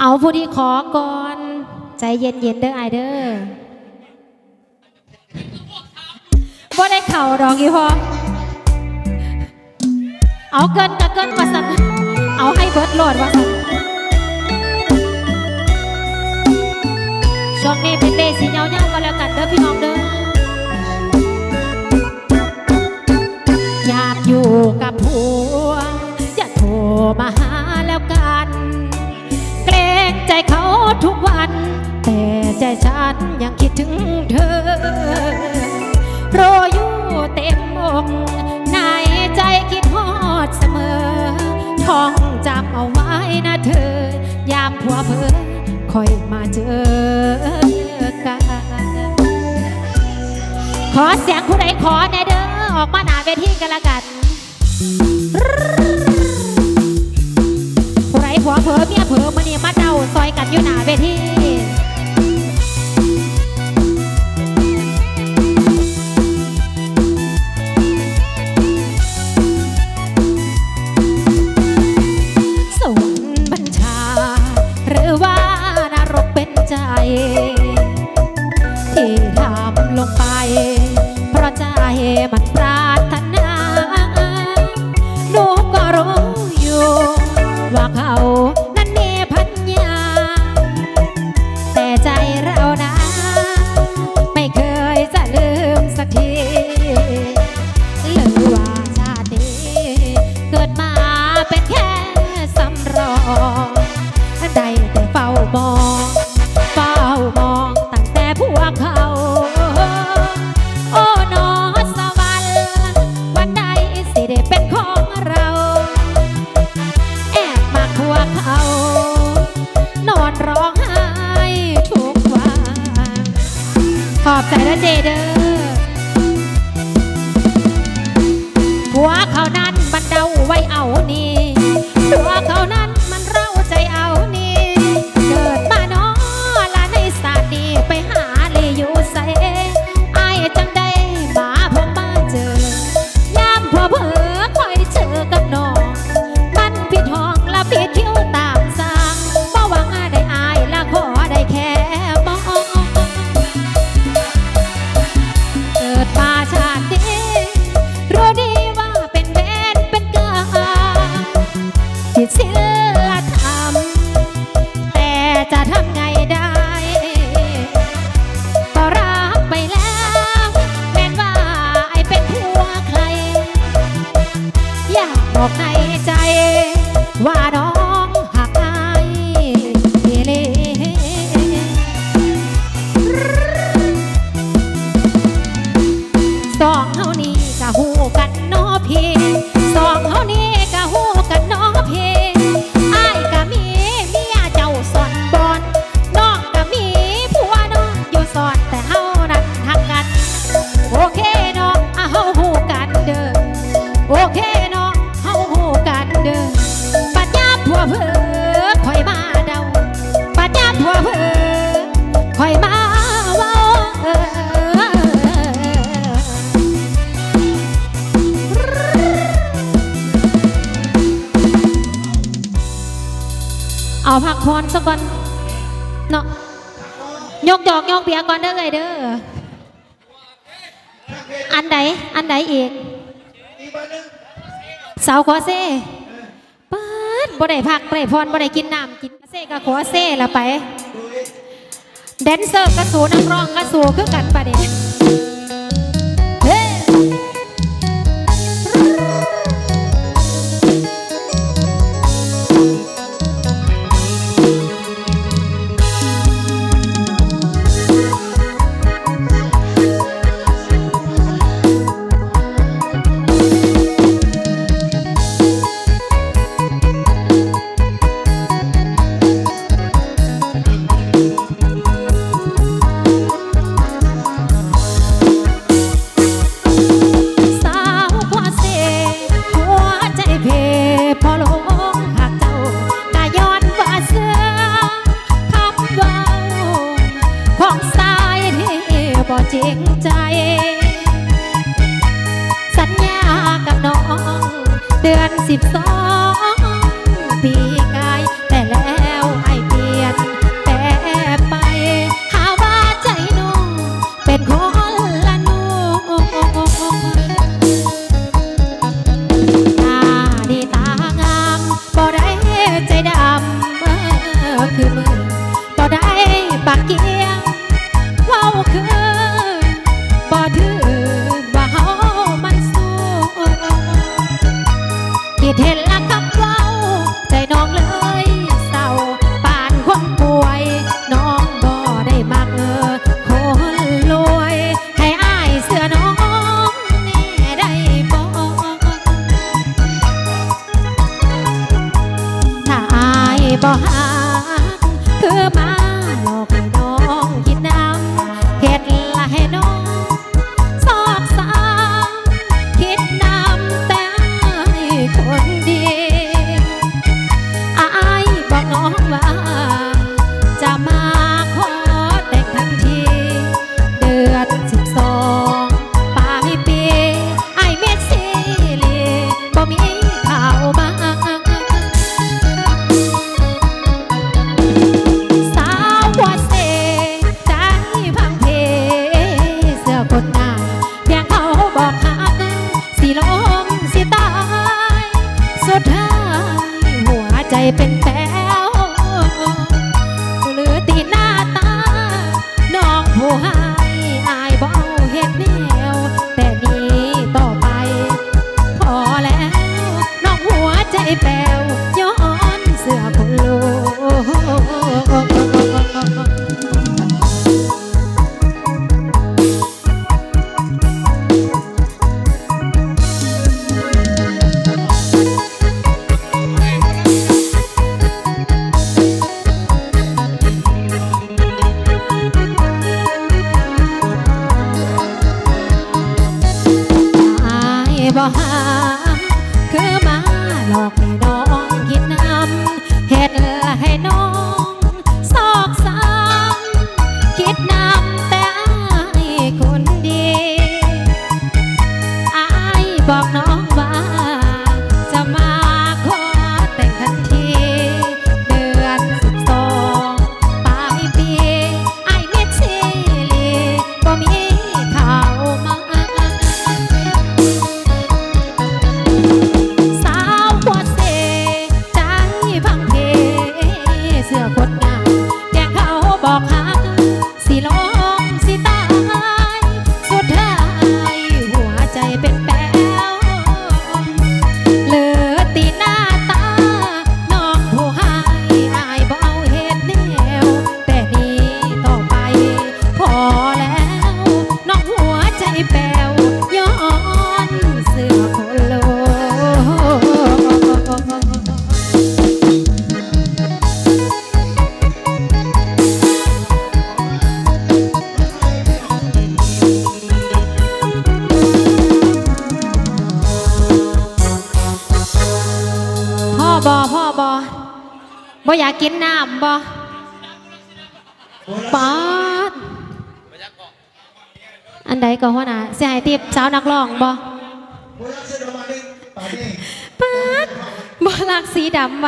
เอาผู้ที่ขอก่อน ใจเย็นเย็นเด้อไอเด้อบ่ได้เข่าดอกอีพอเอาเกินกับเกินวาสันเอาให้เบิดโหลดว่าสันช่วงนี้เป็นเดสีเงาเงาก็แล้วกันเด้อพี่น้องเด้ออยากอยู่กับผัวอย่าโทรมา ฉันยังคิดถึงเธอ รออยู่เต็มอกในใจคิดฮอดเสมอ ท่องจำเอาไว้นะเธอ ยามผัวเพอคอยมาเจอกัน ขอเสียงผู้ใดขอแน่เด้อออกมาหน้าเวทีกันละกันผู้ใดผัวเผลอเมียเผลอมาเนี่ยมาเดาซอยกันอยู่หน้าเวที อาพักพรสักก่อนเนาะยกดอกยกเบียก่อนเด้อไงเด้ออันใดอันใดอีกสาวขอเซ่ปาดบ่ได้พักบ่ได้พรบ่ได้กินน้ำกินเซ่ก็ขอเซ่ละไปแดนเซอร์ก็สูนักร้องก็สูคือกันประเด็น เดือนสิบสอง บ่หา อบอพ่อบอบ่อยากกินน้ำบอปอดอันใดก็หัวหน้าเสียหายตีบสาวนักร้องบอปอดบ่ลักสีดำ